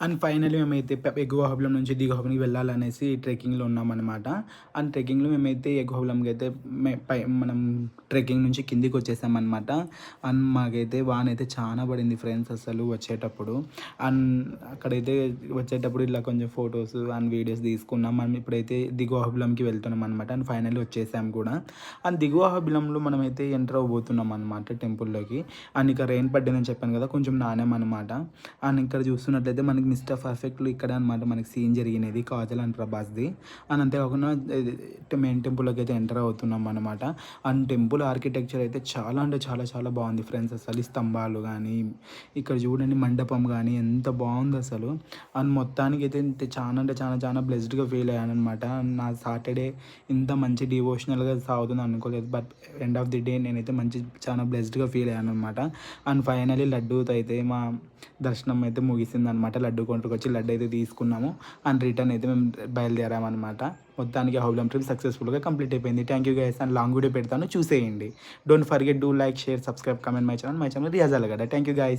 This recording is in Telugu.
అండ్ ఫైనల్లీ మేమైతే ఎగువహబలం నుంచి దిగువహబలంకి వెళ్ళాలనేసి ట్రెక్కింగ్లో ఉన్నామన్నమాట. అండ్ ట్రెక్కింగ్లో మేమైతే ఎగువహబలంకి అయితే మే పై మనం ట్రెక్కింగ్ నుంచి కిందికి వచ్చేసామన్నమాట. అండ్ మాకైతే వాన అయితే చాలా పడింది ఫ్రెండ్స్ అసలు వచ్చేటప్పుడు. అండ్ అక్కడైతే వచ్చేటప్పుడు ఇట్లా కొంచెం ఫొటోస్ అండ్ వీడియోస్ తీసుకున్నాం. మనం ఇప్పుడైతే దిగువహబలంకి వెళ్తున్నాం అనమాట అండ్ ఫైనల్లీ వచ్చేసాం కూడా. అండ్ దిగువహబలంలో మనమైతే ఎంటర్ అవ్వబోతున్నాం అనమాట టెంపుల్లోకి అండ్ ఇక్కడ రెయిన్ పడ్డదని చెప్పాను కదా కొంచెం నాణ్యం అనమాట అండ్ ఇక్కడ చూస్తున్నట్లయితే మనకి మిస్టర్ పర్ఫెక్ట్లో ఇక్కడ అనమాట మనకి సీన్ జరిగినది కాజల్ అండ్ ప్రభాస్ది. అండ్ అంతేకాకుండా మెయిన్ టెంపుల్లోకి అయితే ఎంటర్ అవుతున్నాం అనమాట అండ్ టెంపుల్ ఆర్కిటెక్చర్ అయితే చాలా అంటే చాలా చాలా బాగుంది ఫ్రెండ్స్ అసలు స్తంభాలు కానీ ఇక్కడ చూడండి మండపం కానీ ఎంత బాగుంది అసలు. అండ్ మొత్తానికి అయితే చాలా అంటే చాలా చాలా బ్లెస్డ్గా ఫీల్ అయ్యాను అనమాట నా సాటర్డే ఇంత మంచి డివోషనల్గా సాగుతుంది అనుకోలేదు. But end of the day నేనైతే మంచి చాలా బ్లెస్డ్గా ఫీల్ అయ్యాను అనమాట అండ్ ఫైనలీ లడ్డూతో అయితే మా దర్శనం అయితే ముగిసింది అనమాట లడ్డు కొంటకు వచ్చి లడ్డు అయితే తీసుకున్నాము. అండ్ రిటర్న్ అయితే మేము బయలుదేరామన్నమాట. మొత్తానికి హౌలం ట్రిప్ సక్సెస్ఫుల్గా కంప్లీట్ అయిపోయింది. Thank you guys and long video పెడతాను. చూసేయండి. Don't forget to like share subscribe comment my channel my channel Riyaz Alagada thank you guys